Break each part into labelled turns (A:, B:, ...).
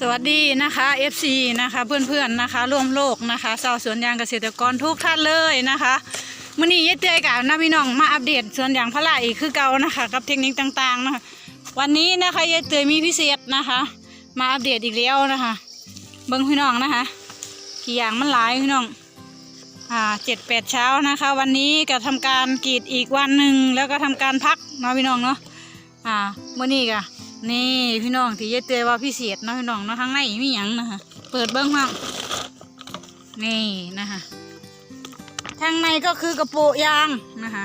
A: สวัสดีนะคะ FC นะคะเพื่อนๆนะคะ ร่วมโลกนะคะชาวสวนยางเกษตรกรทุกท่านเลยนะคะมื่อนี้ยายเตยกับน้าพี่น้องมาอัปเดตสวนยางพาราอีกคือเก่านะคะกับเทคนิคต่างๆนะคะวันนี้นะคะยายเตยมีพิเศษนะคะ มาอัปเดตอีกแล้วนะคะ เบิ้งพี่น้องนะคะกี่อย่างมันหลายพี่น้องอ่าเจ็ดแปดเช้านะคะ วันนี้ก็ทำการกรีดอีกวันหนึ่งแล้วก็ทำการพักเนาะพี่น้องเนาะอ่ามื่อนี้ก็ นี่พี่น้องที่ยายเตยว่าพิเศษเนาะพี่น้องเนาะข้างในมีหยังนะคะเปิดเบิ้องห้องนี่นะคะข้างในก็คือกระโปะยางนะคะ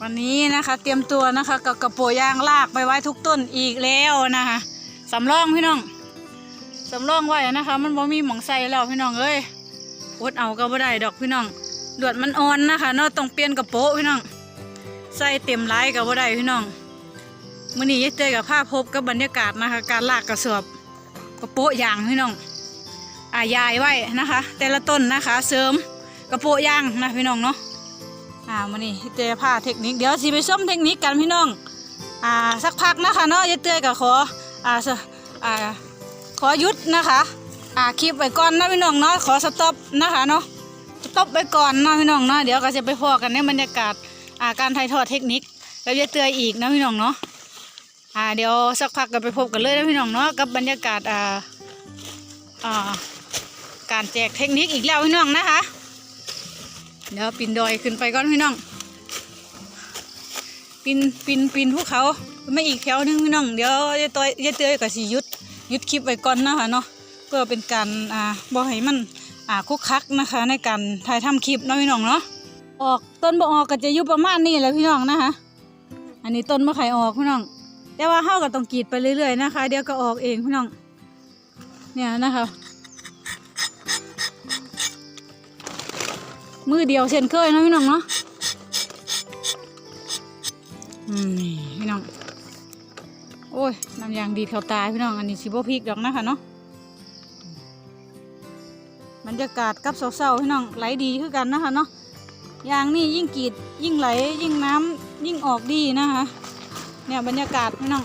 A: วันนี้นะคะเตรียมตัวนะคะกับกระโปะยางลากไปไว้ทุกต้นอีกแล้วนะคะสำรองพี่น้องสำรองไว้นะคะ มันบ่มีหมองใส่แล้วพี่น้องเอ้ยอดเอาก็บ่ได้ดอกพี่น้องลวดมันอ่อนนะคะเนาะต้องเปลี่ยนกระโปะพี่น้องใส่เต็มไร้ก็บ่ได้พี่น้อง มื่อนี้ยายเตยกับภาพพบกับบรรยากาศนะคะ การลากกระสอบกระโปะยางพี่น้องอายายไว้นะคะ แต่ละต้นนะคะ เสริมกระโปะยางนะพี่น้องเนาะอ่ามื่อนี้ยายเตยพาเทคนิคเดี๋ยวสิไปส้มเทคนิคกันพี่น้องอ่าสักพักนะคะเนาะยายเตยกับขออ่าสอ่าขอหยุดนะคะอ่าคลิปไว้ก่อนนะพี่น้องเนาะขอสต็อปนะคะเนาะสต็อปไว้ก่อนเนาะพี่น้องเนาะเดี๋ยวก็จะไปพอกันในบรรยากาศอ่าการถ่ายทอดเทคนิคแล้วยายเตยอีกนะพี่น้องเนาะ อ่าเดี๋ยวสักพักก็ไปพบกันเลยนะพี่น้องเนาะกับบรรยากาศอ่าอ่าการแจกเทคนิคอีกแล้วพี่น้องนะคะเดี๋ยวปีนดอยขึ้นไปก่อนพี่น้องปีนปีนปีนภูเขาไม่อีกแถวหนึงพี่น้องเดี๋ยวยายตอยยายเตยกับสียุดยุดคลิปไว้ก่อนนะคะเนาะเพื่อเป็นการอ่าบ่ให้มันอ่าคุกคักนะคะ ในการถ่ายทำคลิปเนาะพี่น้องเนาะออกต้นบ่ออกก็จะยู่ประมาณนี้แหละพี่น้องนะคะอันนี้ต้นมะไข่ออกพี่น้อง แต่ว่าเฮาก็ต้องกรีดไปเรื่อยๆนะคะ เดี๋ยวก็ออกเองพี่น้อง เนี่ยนะคะ มือเดียวเช่นเคยนะพี่น้องเนาะอืมนี่พี่น้อง โอ้ยน้ำยางดีดเข้าตาพี่น้อง อันนี้สิบพริกดอกนะคะเนาะบรรยากาศกับเศร้าๆพี่น้องไหลดีคือกันนะคะเนาะยางนี่ยิ่งกรีดยิ่งไหลยิ่งน้ำยิ่งออกดีนะคะ เนี่ยบรรยากาศพี่น้อง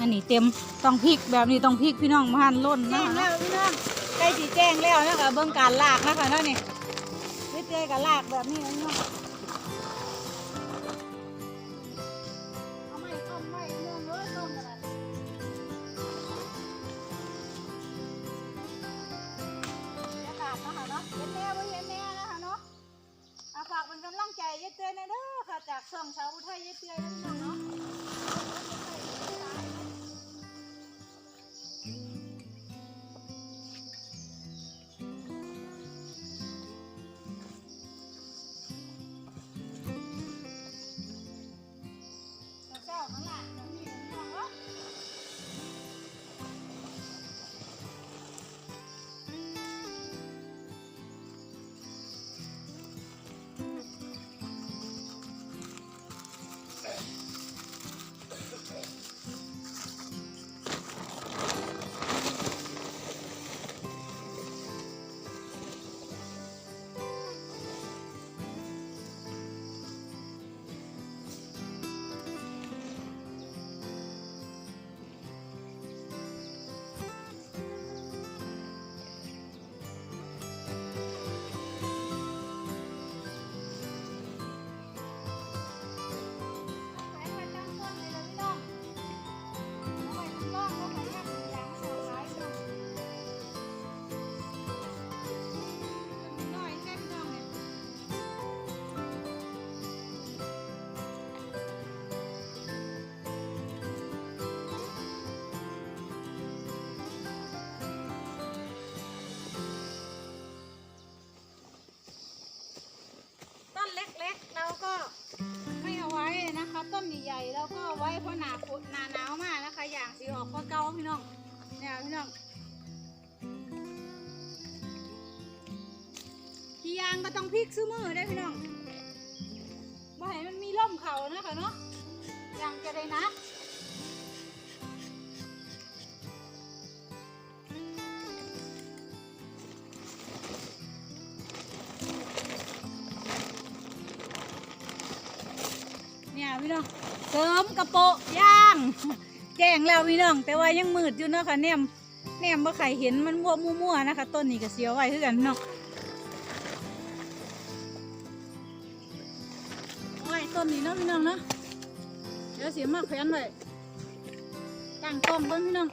A: อันนี้เต็มต้องพริกแบบนี้ต้องพริกพี่น้องมันล้นนะแล้วพี่น้องใกล้สีแจ้งแล้วนะคะเบิ่งการลากนะคะเนาะนี่วิเจกับลากแบบนี้นะพี่น้องเอาไม้เอาไม้พี่น้องเอ้ยต้นกันนะบรรยากาศนะคะเนาะเห็นแน่บ่เห็นแน่นะคะเนาะอาฝากเป็นกำลังใจยายเตือนนะเด้อ จากช่องสาวอุทัยยาเตือนนะพี่น้องเนาะ หญ่แล้วก็ไว้เพราะหนาฝนหนาหนาวมากนะคะ อย่างสีออกก็เก่าพี่น้องเนี่ยพี่น้องที่ยางก็ต้องพลิกซื้อมือได้พี่น้องบ่ให้มันมีร่มเขานะคะเนาะยางจะได้นะ เนี่ยพี่น้องเสริมกระโปะย่าง แจ้งแล้วพี่น้อง แต่ว่ายังมืดอยู่เนาะค่ะแนมแนมบ่ใครเห็นมันมัวมั่วๆนะคะ ต้นนี้ก็เสียวไว้คือกันเน้องโอ้ยต้นนี้เนาะพี่น้องเนาะเดี๋ยวเสียมากแขวนไว้ตั้งกล้องเบิ่งพี่น้อง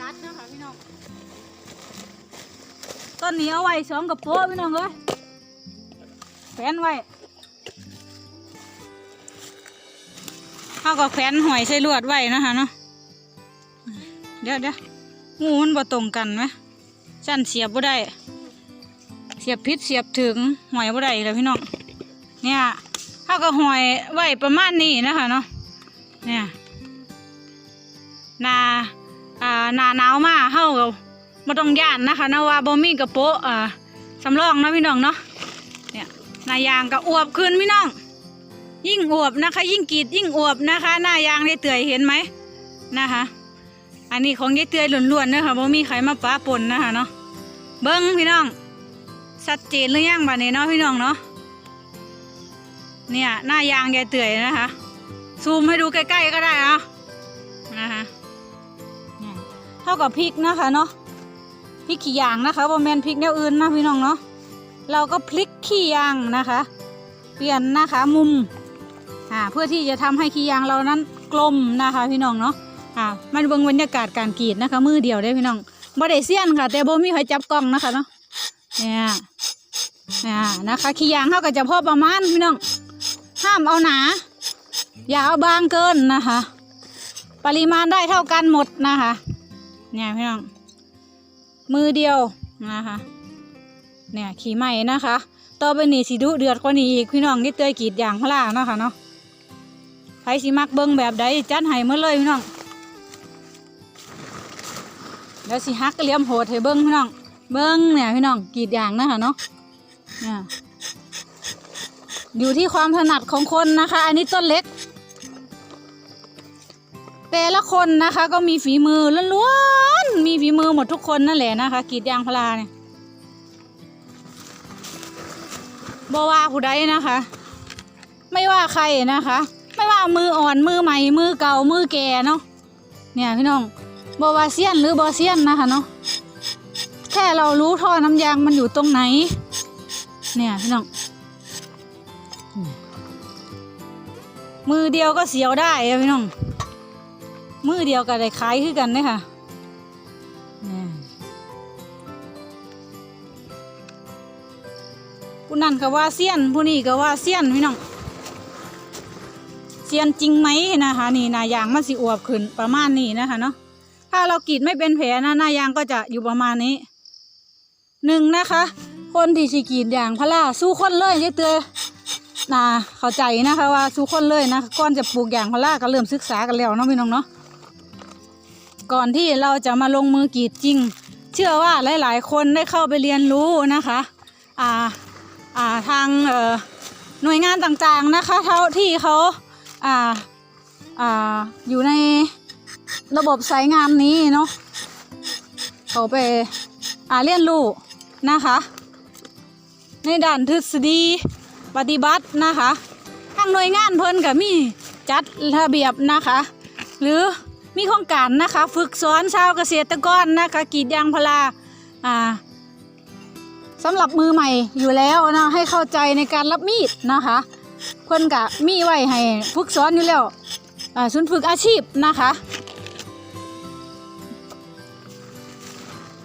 A: ตัดนะคะพี่น้องต้นนี้เอาไว้สองกับโป๊ะพี่น้องเอ้ยแขวนไว้เขาก็แขวนหอยใส่ลวดไว้นะคะเนาะเดี๋ยวเดี๋ยวงูมันบ่ตรงกันไหมสั้นเสียบบ่ได้ เสียบพิษเสียบถึงหอยบ่ได้แล้วพี่น้องเนี่ยเขาก็หอยไว้ประมาณนี้นะคะเนาะเนี่ยนา หนาหนาวมาเฮาก็บ่ต้องย่านนะคะนะว่าบ่มีกระโปะอ่าสำรองนะพี่น้องเนาะเนี่ยหนายางก็อวบขึ้นพี่น้อง ยิ่งอวบนะคะ ยิ่งกรีดยิ่งอวบนะคะ หน้ายางได้เตือยเห็นไหมนะคะ อันนี้ของยายเตือยล้วนๆนะคะเพราะมีใครมาป้าปนนะคะเนาะเบิ้งพี่น้องชัดเจนหรือยังบัดนี้เนาะพี่น้องเนาะเนี่ยหน้ายางยายเตือยนะคะ ซูมให้ดูใกล้ๆก็ได้อะนะคะ เท่ากับพริกนะคะเนาะพริกขี้ยางนะคะบ่แมนพริกแนวอื่นนะพี่น้องเนาะเราก็พลิกขี้ยางนะคะ เปลี่ยนนะคะมุมอ่าเพื่อที่จะทำให้ขี้ยางเรานั้นกลมนะคะ พี่น้องเนาะอ่ามันเบิ่งบรรยากาศการกรีดนะคะ มือเดียวได้พี่น้องบ่ได้เสี้ยนค่ะ แต่บ่มีใครจับกล้องนะคะเนาะเนี่ยเนี่ยนะคะขี้ยางเขาก็จะพอประมาณพี่น้องห้ามเอาหนา อย่าเอาบางเกินนะคะ ปริมาณได้เท่ากันหมดนะคะ เนี่ยพี่น้อง มือเดียวนะคะ เนี่ยขี่ใหม่นะคะ ต่อไปนี่สิดุเดือดกว่านี้อีกพี่น้องนี่เตยกีดยางพลาเนาะค่ะเนาะใครสิมักเบิ้งแบบใดจัดให้หมาเลยพี่น้องเดี๋ยวสิฮักเลี่ยมโหดให้เบิ้งพี่น้อง เบิ้งเนี่ยพี่น้องกีดยางนะคะเนาะเนี่ยอยู่ที่ความถนัดของคนนะคะ อันนี้ต้นเล็ก แต่ละคนนะคะก็มีฝีมือล้วน มีฝีมือหมดทุกคนนั่นแหละนะคะกรีดยางพลาเนี่ยบว่าผู้ใดนะคะ ไม่ว่าใครนะคะ ไม่ว่ามืออ่อนมือใหม่มือเก่ามือแก่เนาะเนี่ยพี่น้องบว่าเซียนหรือบอเซียนนะคะเนาะแค่เรารู้ท่อน้ำยางมันอยู่ตรงไหน เนี่ยพี่น้องมือเดียวก็เสียวได้พี่น้อง มือเดียวก็ได้ขายคือกันเนี่ยค่ะ ผู้นั่นก็ว่าเซียนผู้นี้ก็ว่าเซียนพี่น้องเซียนจริงไหมนะคะนี่นายางมันสิอวบขึ้นประมาณนี้นะคะเนาะถ้าเรากรีดไม่เป็นแผลนะนายางก็จะอยู่ประมาณนี้หนึ่งนะคะ คนที่สิกรีดยางพาราสู้คนเลยเจ๊เตยนะเข้าใจนะคะว่าสู้คนเลยนะก่อนจะปลูกยางพาราก็เริ่มศึกษากันแล้วเนาะพี่น้องเนาะก่อนที่เราจะมาลงมือกรีดจริง เชื่อว่าหลาย ๆ คนได้เข้าไปเรียนรู้นะคะ อ่า ทางหน่วยงานต่างๆนะคะเท่าที่เขาอ่าอ่าอยู่ในระบบสายงานนี้เนาะเขาไปอ่าเรียนรู้นะคะ ในด้านทฤษฎีปฏิบัตินะคะทางหน่วยงานเพิ่นก็มีจัดระเบียบนะคะ หรือมีโครงการนะคะ ฝึกสอนชาวเกษตรกรนะคะกีดยางพาราอ่า สำหรับมือใหม่อยู่แล้วนะให้เข้าใจในการรับมีดนะคะเพิ่นกะมีไว้ให้ฝึกสอนอยู่แล้วอ่าศูนย์ฝึกอาชีพนะคะ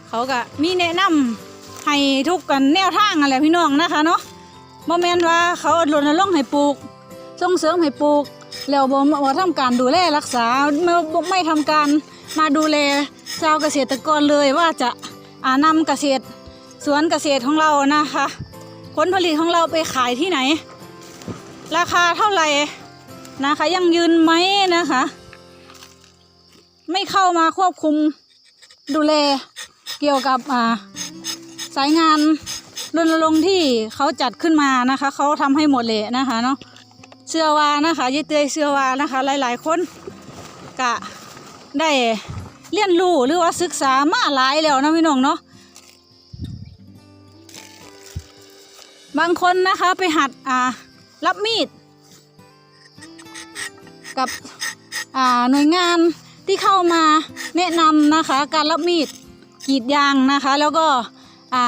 A: เขาก็มีแนะนำให้ทุกกันแนวทางอะไรพี่น้องนะคะเนาะโมเมนว่าเขารณรงค์ให้ปลูกส่งเสริมให้ปลูกแล้วบ่บ่ทำการดูแลรักษาไม่ไม่ทำการมาดูแลชาวเกษตรกรเลยว่าจะอานำเกษตร สวนเกษตรของเรานะคะ ผลผลิตของเราไปขายที่ไหน ราคาเท่าไหร่นะคะ ยังยืนไหมนะคะ ไม่เข้ามาควบคุมดูแลเกี่ยวกับอ่าสายงานรณรงค์ที่เขาจัดขึ้นมานะคะ เขาทำให้หมดเลยนะคะเนาะเชื่อว่านะคะยายเตยเชื่อว่านะคะ หลาย ๆ คนกะได้เรียนรู้หรือว่าศึกษามาหลายแล้วนะพี่น้องเนาะ บางคนนะคะไปหัดอ่ารับมีด กับอ่าหน่วยงานที่เข้ามาแนะนำนะคะ การรับมีดกรีดยางนะคะ แล้วก็อ่า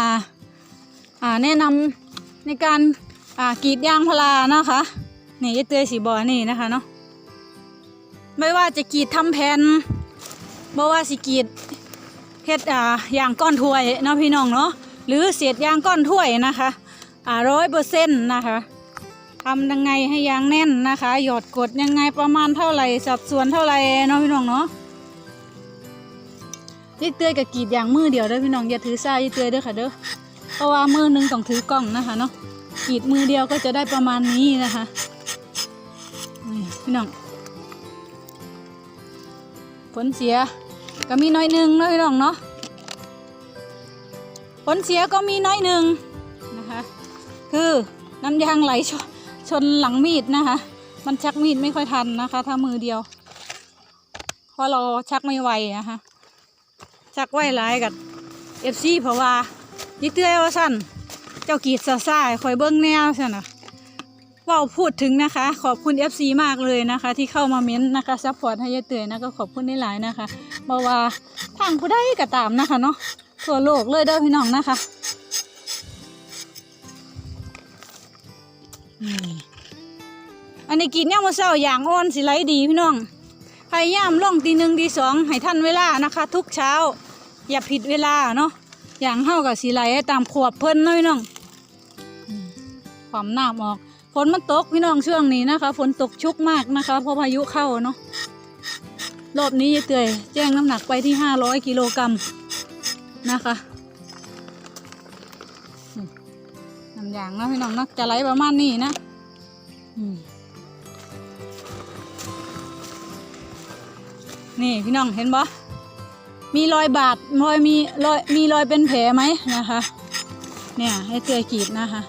A: อ่าแนะนำในการอ่ากรีดยางพารานะคะนี่ยเตยสีบอนี่นะคะเนาะไม่ว่าจะกรีดทำแผ่นบ่ว่าสิกรีดเฮ็ดอ่ายางก้อนถ้วยเนาะพี่น้องเนาะหรือเศษยางก้อนถ้วยนะคะ ร้อยเปอร์เซ็นต์นะคะทำยังไงให้ยางแน่นนะคะ หยอดกดยังไงประมาณเท่าไหร่สัดส่วนเท่าไหร่เนาะพี่น้องเนาะยี่เตยกับกรีดยางมือเดียวเด้อพี่น้องอย่าถือซ่ายี่เตยเด้อค่ะเด้อเพราะว่ามือหนึงต้องถือกล้องนะคะเนาะกรีดมือเดียวก็จะได้ประมาณนี้นะคะพี่น้องผลเสียก็มีน้อยหนึ่งเนาะพี่น้องเนาะผลเสียก็มีน้อยหนึ่งนะคะ คือน้ำยางไหลชนชนหลังมีดนะคะ มันชักมีดไม่ค่อยทันนะคะ ถ้ามือเดียว เพราะเราชักไม่ไวนะคะชักไวหลายกับเอฟซีเพราะว่ายิเตื้อยว่าสั้นเจ้ากีดซาซ่าคอยเบิ้งแนวใช่นะเว่าพูดถึงนะคะ ขอบคุณ FC มากเลยนะคะ ที่เข้ามาเม้นต์นะคะซัพพอร์ตให้ยายเตยนะก็ขอบคุณได้หลายนะคะเพราว่าทางผู้ใดก็ตามนะคะเนาะทั่วโลกเลยเด้อพี่น้องนะคะ อันนี้กินย่ามมื้อเช้าอย่างอ่อนสิไหลดีพี่น้องพยายามล่องตีหนึ่งตีสองให้ทันเวลานะคะ ทุกเช้า อย่าผิดเวลาเนาะอย่างเฮากับสีไหลตามขวบเพิ่นนาะพี่น้องความหน้ำออกฝนมันตกพี่น้องช่วงนี้นะคะ ฝนตกชุกมากนะคะ เพราะพายุเข้าเนาะรอบนี้ยายเตยแจ้งน้ำหนักไปที่ห้าร้อยกิโลกรัมนะคะ น้ำยางเนาะพี่น้องเนาะจะไหลประมาณนี้นะนี่พี่น้องเห็นบ่มีรอยบาดรอยมีรอยมีรอยเป็นแผลไหมนะคะ เนี่ยให้เตยกีดนะคะ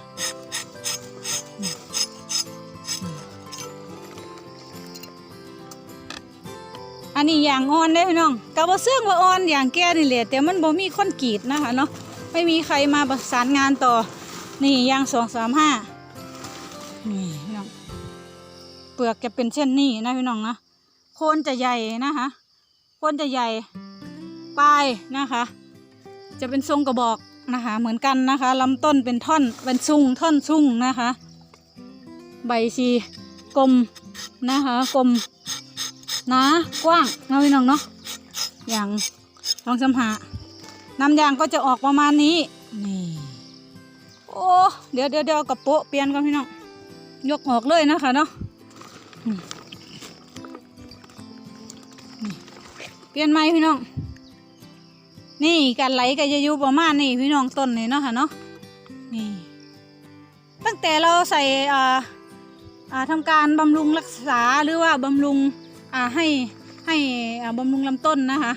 A: อันนี้อย่างอ่อนได้พี่น้องกะว่าเสื่องว่าอ่อนอย่างแก่นี่แหละแต่มันบ่มีคนกีดนะคะเนาะไม่มีใครมาประสานงานต่อ นี่ยางสองสามห้านี่พี่น้องเปลือกจะเป็นเช่นนี้นะพี่น้องนะโคนจะใหญ่นะคะโคนจะใหญ่ปลายนะคะ จะเป็นทรงกระบอกนะคะ เหมือนกันนะคะลำต้นเป็นท่อนเป็นซุงท่อนซุงนะคะ ใบชีกลมนะคะกลมหนากว้างนะพี่น้องเนาะอย่างลองสำหาน้ำยางก็จะออกประมาณนี้นี่ โอ้เดี๋ยวเดี๋ยวเดี๋ยวกับโป๊ะเปลี่ยนกันพี่น้องยกออกเลยนะคะเนาะเปลี่ยนไหมพี่น้อง นี่การไหลก็จะอยู่ประมาณนี้พี่น้องต้นนี่เนาะค่ะเนาะนี่ตั้งแต่เราใส่อ่าอ่าทำการบำรุงรักษาหรือว่าบำรุงอ่าให้ให้อ่าบำรุงลำต้นนะคะ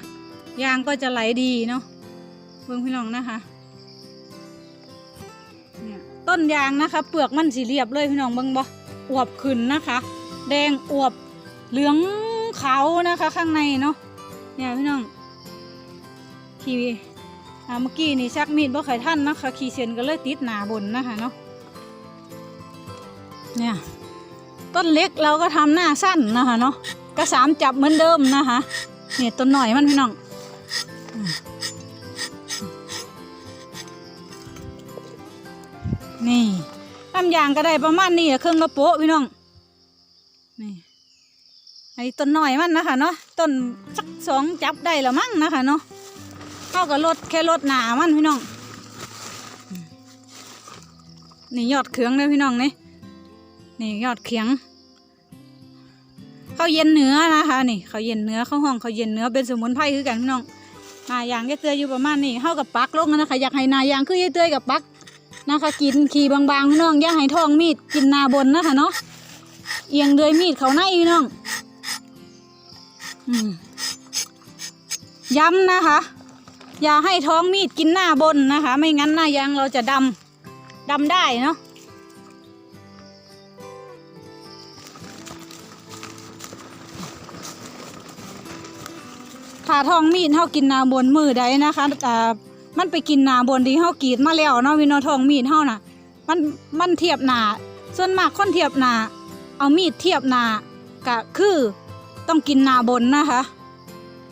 A: ยางก็จะไหลดีเนาะเบิ่งพี่น้องนะคะ ต้นยางนะคะ เปลือกมันสีเรียบเลยพี่น้องเบิ่งบ่อวบขึ้นนะคะ แดงอวบเหลืองขาวนะคะ ข้างในเนาะเนี่ยพี่น้องขี่อ่าเมื่อกี้นี่ชักมีดบ่ไข่ท่านนะคะขี่เสียนก็เลยติดหนาบนนะคะเนาะเนี่ยต้นเล็กเราก็ทำหน้าสั้นนะคะเนาะก็สามจับเหมือนเดิมนะคะเนี่ยต้นหน่อยมันพี่น้อง นี่น้ำยางก็ได้ประมาณนี้เครื่องกระโปะพี่น้อง นี่ไอ้ต้นหน่อยมันนะคะเนาะ ต้นสักสองจับได้ละมั้งนะคะเนาะเข้ากับรถแค่รถหนามันพี่น้อง นี่ยอดเขืองเลยพี่น้องนี่ นี่ยอดเขียงข้าวเย็นเนื้อนะคะนี่ข้าวเย็นเนื้อข้าวห้องข้าวเย็นเนื้อเป็นสมุนไพรคือกันพี่น้องนายางยายเตยอยู่ประมาณนี้เท่ากับปักลงนะคะอยากให้นายางคือยายเตยกับปัก นะคะกินขี่บางๆพี่น้องอย่าให้ท้องมีดกินนาบนนะคะเนาะเอียงเดือยมีดเขาในพี่น้องอย้ำนะคะ อย่าให้ท้องมีดกินหน้าบนนะคะ ไม่งั้นหน้ายางเราจะดำดำได้เนาะถ้าท้องมีดเฮากินนาบนมือใดนะคะอ่ มันไปกินนาบนดีเฮากรีดมาแล้วเนาะวินอทองมีดเฮาน่ะ มันมันเทียบหนาส่วนมากคนเทียบหนาเอามีดเทียบหนาก็คือต้องกินนาบนนะคะ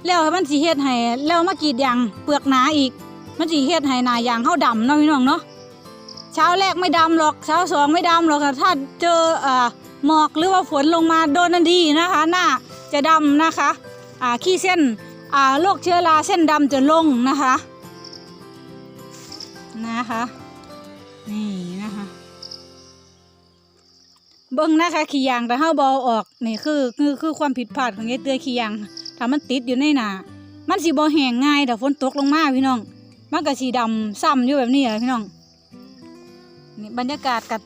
A: แล้วมันสิเฮ็ดให้แล้วมากรีดยางเปลือกหนาอีก มันสิเฮ็ดให้หนายางเฮาดำเนาะพี่น้องเนาะเช้าแรกไม่ดำหรอกเช้าสองไม่ดำหรอกค่ะถ้าเจออ่าหมอกหรือว่าฝนลงมาโดนนันทีนะคะ หน้าจะดำนะคะ อ่าขี้เส้นอ่าโรคเชื้อราเส้นดำจะลงนะคะ นะคะ นี่นะคะเบิ้งนะคะขี้ยางแต่ห้าบอออกนี่คือคือคือความผิดพลาดของยายเตือขี้ยางถ้ามันติดอยู่ในหนามันสีบอแห้งง่ายแต่ฝนตกลงมาพี่น้อง มันก็สีดำซ้ำอยู่แบบนี้แหละพี่น้องนี่บรรยากาศกับ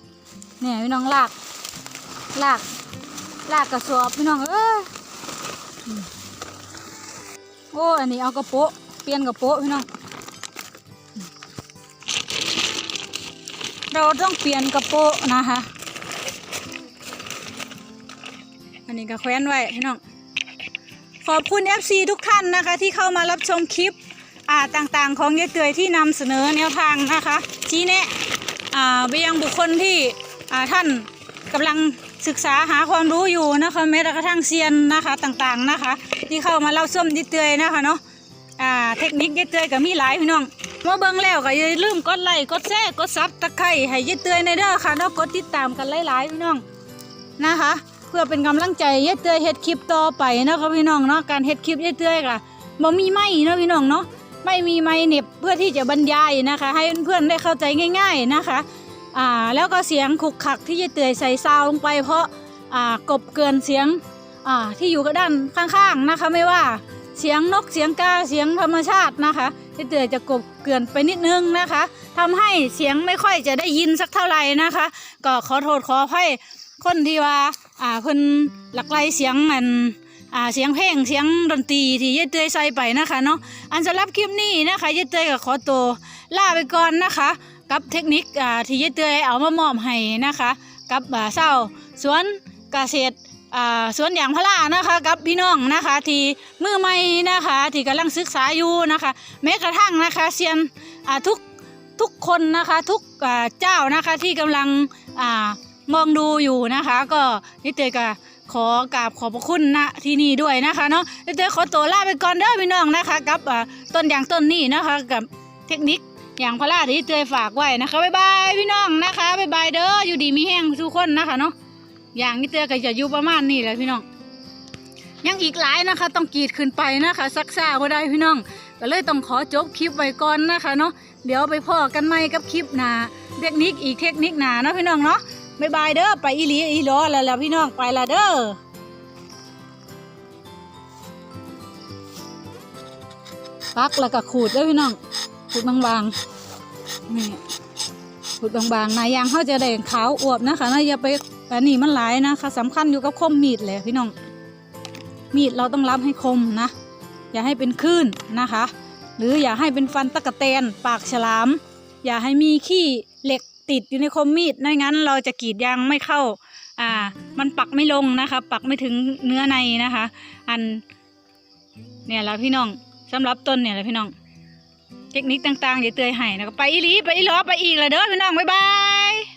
A: เนี่ยพี่น้องลากลากลากกระสอบพี่น้องเอ้ยโอ้อันนี้เอากระโปะเปลี่ยนกระโปะพี่น้อง เราต้องเปลี่ยนกระโปะนะคะ อันนี้ก็แขวนไว้พี่น้อง ขอบคุณ FC ทุกท่านนะคะ ที่เข้ามารับชมคลิปอ่าต่างๆ ของยายเตยที่นำเสนอแนวทางนะคะ ชี้แนะอ่าไปยังบุคคลที่อ่าท่านกำลังศึกษาหาความรู้อยู่นะคะแม้กระทั่งเซียนนะคะต่างๆนะคะ ที่เข้ามาเล่าส้มยายเตยนะคะเนาะอ่าเทคนิคยายเตยก็มีหลายพี่น้อง มาเบิ่งแล้วก็อย่าลืมกดไลค์กดแชร์กดซับตะไคร้ให้ยายเตยในเด้อค่ะเนาะกดติดตามกันหลายๆพี่น้องนะคะ เพื่อเป็นกำลังใจยายเตยเฮ็ดคลิปต่อไปนะคะพี่น้องเนาะการเฮ็ดคลิปยายเตยค่ะบ่มีไม้เนาะพี่น้องเนาะไม่มีไม้เน็บเพื่อที่จะบรรยายนะคะ ให้เพื่อนๆได้เข้าใจง่าย ๆนะคะอ่าแล้วก็เสียงขุกขักที่ยายเตยใส่ซาวลงไป เพราะอ่ากบเกินเสียงอ่าที่อยู่กับด้านข้างๆนะคะไม่ว่า เสียงนกเสียงกาเสียงธรรมชาตินะคะยายเตยจะกบเกินไปนิดนึงนะคะทำให้เสียงไม่ค่อยจะได้ยินสักเท่าไหร่นะคะ ก็ขอโทษขออภัยคนที่ว่าอ่าเพิ่นหลักไลเสียงอันอ่าเสียงเพลงเสียงดนตรีที่ยายเตยใส่ไปนะคะเนาะอันสำหรับคลิปนี้นะคะยายเตยก็ขอตัวลาไปก่อนนะคะ กับเทคนิคอ่าที่ยายเตยเอามามอบให้นะคะ กับอ่าเศร้าสวนเกษตร สวนยางพารานะคะ กับพี่น้องนะคะ ที่มือใหม่นะคะ ที่กำลังศึกษาอยู่นะคะ แม้กระทั่งนะคะเซียนทุกทุกคนนะคะทุกเจ้านะคะที่กำลังอมองดูอยู่นะคะ ก็นิเตยก็ขอกราบขอบพระคุณณที่นี่ด้วยนะคะเนาะนิเตยขอตัวลาไปก่อนเด้อพี่น้องนะคะ กับต้นอย่างต้นนี้นะคะกับเทคนิคอย่างพระราที่เตยฝากไว้นะคะบ๊ายบายพี่น้องนะคะบ๊ายบายเด้ออยู่ดีมีแห้งทุกคนนะคะเนาะ อย่างนิเตยก็จะอยู่ประมาณนี้แหละพี่น้องยังอีกหลายนะคะ ต้องกรีดขึ้นไปนะคะซักซ่าก็ได้พี่น้องก็เลยต้องขอจบคลิปไว้ก่อนนะคะเนาะเดี๋ยวไปพ่อกันใหม่กับคลิปหนาเทคนิคอีกเทคนิคหนาเนาะพี่น้องเนาะบายบายเด้อไปอีหลีอีหลอแล้วล่ะพี่น้องไปละเด้อปักแล้วก็ขูดเด้อพี่น้องขูดบางๆนี่ขูดบางๆนายางเขาจะได้ขาวอวบนะคะนะอย่าไป อันนี้มันหลายนะคะสำคัญอยู่กับคมมีดแหละพี่น้อง มีดเราต้องรับให้คมนะ อย่าให้เป็นคลื่นนะคะ หรืออย่าให้เป็นฟันตะกะแตนปากฉลาม อย่าให้มีขี้เหล็กติดอยู่ในคมมีดไม่งั้น เราจะกรีดยางไม่เข้า อ่า มันปักไม่ลงนะคะ ปักไม่ถึงเนื้อในนะคะ อัน เนี่ยแหละพี่น้องสำหรับต้นเนี่ยแหละพี่น้อง เทคนิคต่างๆเดี๋ยวเตยให้นะก็ไปอีหลีไปอีหลอไปอีกละเด้อพี่น้องบ๊ายบาย